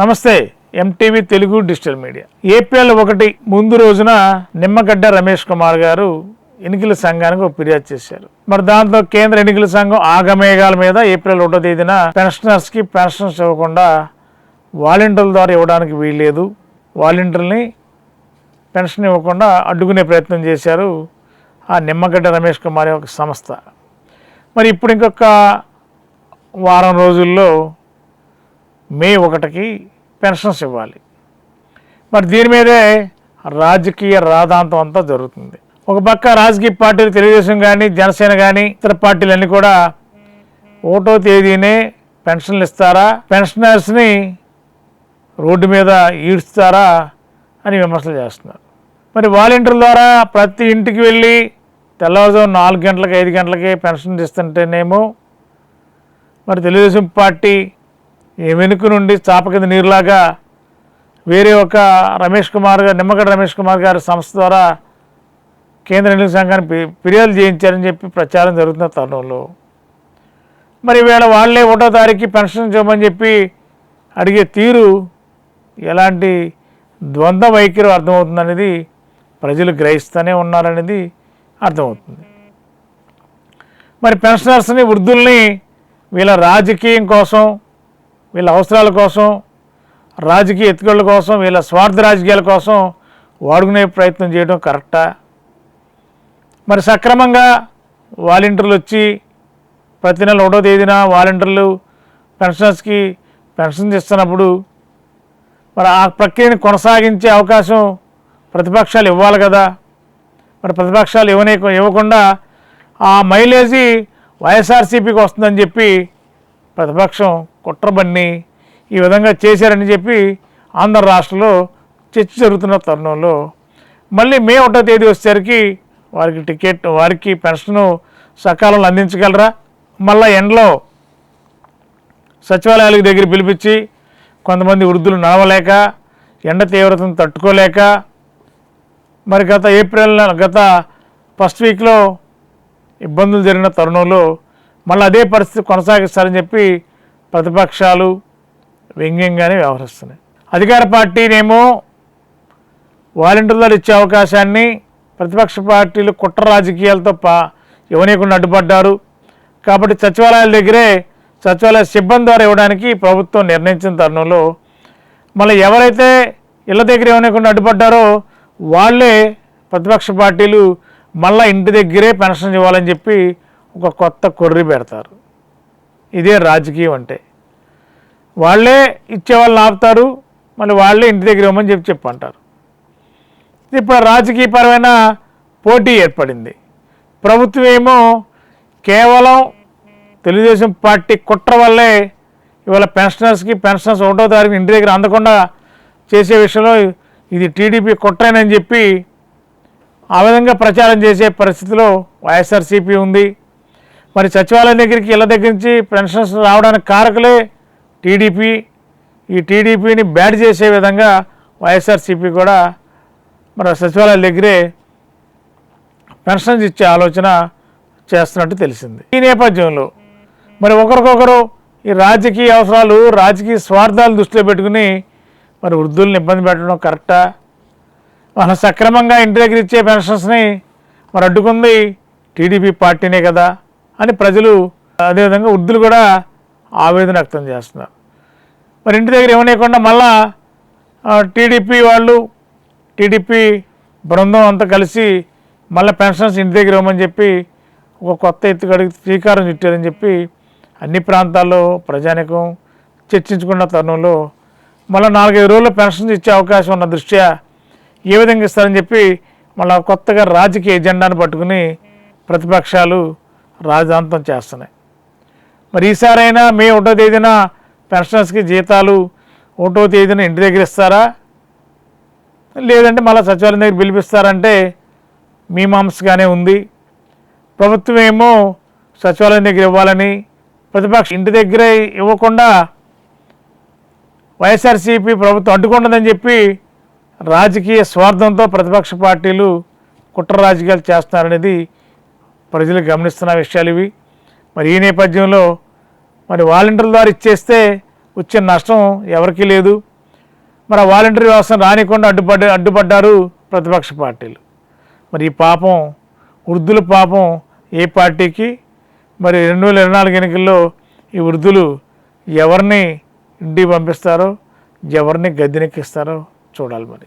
నమస్తే MTV Telugu digital media. APL ఒకటి ముందు రోజున నిమ్మగడ్డ రమేష్ కుమార్ గారు ఎన్నికల సంఘానికి ఒక ఫిర్యాదు చేశారు. మరి దాంతో కేంద్ర ఎన్నికల సంఘం ఆగమేఘాల మీద ఏప్రిల్ ఒకటో తేదీన పెన్షనర్స్కి పెన్షన్స్ ఇవ్వకుండా వాలంటీర్ల ద్వారా ఇవ్వడానికి వీల్లేదు. వాలంటీర్ని పెన్షన్ ఇవ్వకుండా అడ్డుకునే ప్రయత్నం చేశారు ఆ నిమ్మగడ్డ రమేష్ కుమార్ యొక్క సంస్థ. మరి ఇప్పుడు ఇంకొక వారం రోజుల్లో మే ఒకటికి పెన్షన్స్ ఇవ్వాలి. మరి దీని మీదే రాజకీయ రాధాంతం అంతా జరుగుతుంది. ఒక పక్క రాజకీయ పార్టీలు తెలుగుదేశం కానీ జనసేన కానీ ఇతర పార్టీలన్నీ కూడా ఒకటో తేదీనే పెన్షన్లు ఇస్తారా? పెన్షనర్స్ని రోడ్డు మీద ఈడ్స్తారా అని విమర్శలు చేస్తున్నారు. మరి వాలంటీర్ల ద్వారా ప్రతి ఇంటికి వెళ్ళి తెల్లవారుజాము నాలుగు గంటలకి ఐదు గంటలకి పెన్షన్ ఇస్తుంటేనేమో మరి తెలుగుదేశం పార్టీ వెనుక నుండి చాప కింద నీరులాగా వేరే ఒక రమేష్ కుమార్ గారు నిమ్మగడ్డ రమేష్ కుమార్ గారి సంస్థ ద్వారా కేంద్ర ఎన్నికల సంఘాన్ని ఫిర్యాదు చేయించారని చెప్పి ప్రచారం జరుగుతున్న తరుణంలో. మరి వీళ్ళ వాళ్ళే ఒకటో తారీఖు పెన్షన్ చూమని చెప్పి అడిగే తీరు ఎలాంటి ద్వంద్వ వైఖరి అర్థమవుతుందనేది ప్రజలు గ్రహిస్తూనే ఉన్నారనేది అర్థమవుతుంది. మరి పెన్షనర్స్ని వృద్ధుల్ని వీళ్ళ రాజకీయం కోసం వీళ్ళ అవసరాల కోసం రాజకీయ ఎత్తుగడల కోసం వీళ్ళ స్వార్థ రాజకీయాల కోసం వాడుకునే ప్రయత్నం చేయడం కరెక్టా? మరి సక్రమంగా వాలంటీర్లు వచ్చి ప్రతి నెల ఒకటో తేదీన వాలంటీర్లు పెన్షనర్స్కి పెన్షన్ ఇస్తున్నప్పుడు మరి ఆ ప్రక్రియను కొనసాగించే అవకాశం ప్రతిపక్షాలు ఇవ్వాలి కదా? మరి ప్రతిపక్షాలు ఇవ్వనే ఇవ్వకుండా ఆ మైలేజీ వైఎస్ఆర్సీపీకి వస్తుందని చెప్పి ప్రతిపక్షం కుట్రబన్ని ఈ విధంగా చేశారని చెప్పి ఆంధ్ర రాష్ట్రంలో చర్చ జరుగుతున్న తరుణంలో మళ్ళీ మే ఒకటో తేదీ వచ్చేసరికి వారికి టికెట్ వారికి పెన్షను సకాలంలో అందించగలరా? మళ్ళీ ఎండలో సచివాలయాలకు దగ్గర పిలిపించి కొంతమంది వృద్ధులు నడవలేక ఎండ తీవ్రతను తట్టుకోలేక మరి గత ఏప్రిల్ గత ఫస్ట్ వీక్లో ఇబ్బందులు జరిగిన తరుణంలో మళ్ళీ అదే పరిస్థితి కొనసాగిస్తారని చెప్పి ప్రతిపక్షాలు వ్యంగ్యంగానే వ్యవహరిస్తున్నాయి. అధికార పార్టీనేమో వాలంటీర్లు ఇచ్చే అవకాశాన్ని ప్రతిపక్ష పార్టీలు కుట్ర రాజకీయాలతో పా ఇవ్వనీయకుండా అడ్డుపడ్డారు. కాబట్టి సచివాలయాల దగ్గరే సచివాలయ సిబ్బంది ద్వారా ఇవ్వడానికి ప్రభుత్వం నిర్ణయించిన తరుణంలో మళ్ళీ ఎవరైతే ఇళ్ళ దగ్గర ఇవ్వనీయకుండా అడ్డుపడ్డారో వాళ్ళే ప్రతిపక్ష పార్టీలు మళ్ళీ ఇంటి దగ్గరే పెన్షన్ ఇవ్వాలని చెప్పి ఒక కొత్త కొర్రి పెడతారు. ఇదే రాజకీయం అంటే. వాళ్ళే ఇచ్చే వాళ్ళని ఆపుతారు మళ్ళీ వాళ్ళే ఇంటి దగ్గర ఇవ్వమని చెప్పి చెప్పంటారు. ఇప్పుడు రాజకీయపరమైన పోటీ ఏర్పడింది. ప్రభుత్వం ఏమో కేవలం తెలుగుదేశం పార్టీ కుట్ర వల్లే ఇవాళ పెన్షనర్స్కి పెన్షనర్స్ ఒకటో తారీఖు ఇంటి దగ్గర అందకుండా చేసే విషయంలో ఇది టీడీపీ కుట్రేనని చెప్పి ఆ విధంగా ప్రచారం చేసే పరిస్థితిలో వైఎస్ఆర్సీపీ ఉంది. మరి సచివాలయం దగ్గరికి ఇళ్ళ దగ్గర నుంచి పెన్షన్స్ రావడానికి కారకులే టీడీపీ. ఈ టీడీపీని బ్యాడ్ చేసే విధంగా వైఎస్ఆర్సీపీ కూడా మరి సచివాలయాల దగ్గరే పెన్షన్స్ ఇచ్చే ఆలోచన చేస్తున్నట్టు తెలిసింది. ఈ నేపథ్యంలో మరి ఒకరికొకరు ఈ రాజకీయ అవసరాలు రాజకీయ స్వార్థాలు దృష్టిలో పెట్టుకుని మరి వృద్ధుల్ని ఇబ్బంది పెట్టడం కరెక్టా? మన సక్రమంగా ఇంటి దగ్గర ఇచ్చే పెన్షన్స్ని మరి అడ్డుకుంది టీడీపీ పార్టీనే కదా. అని ప్రజలు అదేవిధంగా వృద్ధులు కూడా ఆవేదన వ్యక్తం చేస్తున్నారు. మరి ఇంటి దగ్గర ఇవ్వనీయకుండా మళ్ళా టీడీపీ వాళ్ళు టీడీపీ బృందం అంతా కలిసి మళ్ళీ పెన్షన్స్ ఇంటి దగ్గర ఇవ్వమని చెప్పి ఒక కొత్త ఎత్తుగడికి శ్రీకారం చుట్టారని చెప్పి అన్ని ప్రాంతాల్లో ప్రజానికం చర్చించుకున్న తరుణంలో మళ్ళీ నాలుగైదు రోజుల్లో పెన్షన్స్ ఇచ్చే అవకాశం ఉన్న దృష్ట్యా ఏ విధంగా ఇస్తారని చెప్పి మళ్ళీ కొత్తగా రాజకీయ ఎజెండాను పట్టుకుని ప్రతిపక్షాలు రాజాంతం చేస్తున్నాయి. మరి ఈసారైనా మే ఒకటో తేదీన పెన్షనర్స్కి జీతాలు ఒకటో తేదీన ఇంటి దగ్గర ఇస్తారా? లేదంటే మళ్ళీ సచివాలయం దగ్గర పిలిపిస్తారంటే మీమాంసగానే ఉంది. ప్రభుత్వం ఏమో సచివాలయం దగ్గర ఇవ్వాలని ప్రతిపక్ష ఇంటి దగ్గరే ఇవ్వకుండా వైఎస్ఆర్సీపీ ప్రభుత్వం అడ్డుకుంటుందని చెప్పి రాజకీయ స్వార్థంతో ప్రతిపక్ష పార్టీలు కుట్ర రాజకీయాలు చేస్తున్నారనేది ప్రజలు గమనిస్తున్న విషయాలు ఇవి. మరి ఈ నేపథ్యంలో మరి వాలంటీర్ల ద్వారా ఇచ్చేస్తే వచ్చే నష్టం ఎవరికీ లేదు. మరి ఆ వాలంటరీ వ్యవస్థను రానికుండా అడ్డుపడ్డ అడ్డుపడ్డారు ప్రతిపక్ష పార్టీలు. మరి ఈ పాపం వృద్ధుల పాపం ఏ పార్టీకి? మరి రెండు వేల ఇరవై నాలుగు ఎన్నికల్లో ఈ వృద్ధులు ఎవరిని ఇంటికి పంపిస్తారో ఎవరిని గద్దెనెక్కిస్తారో చూడాలి మరి.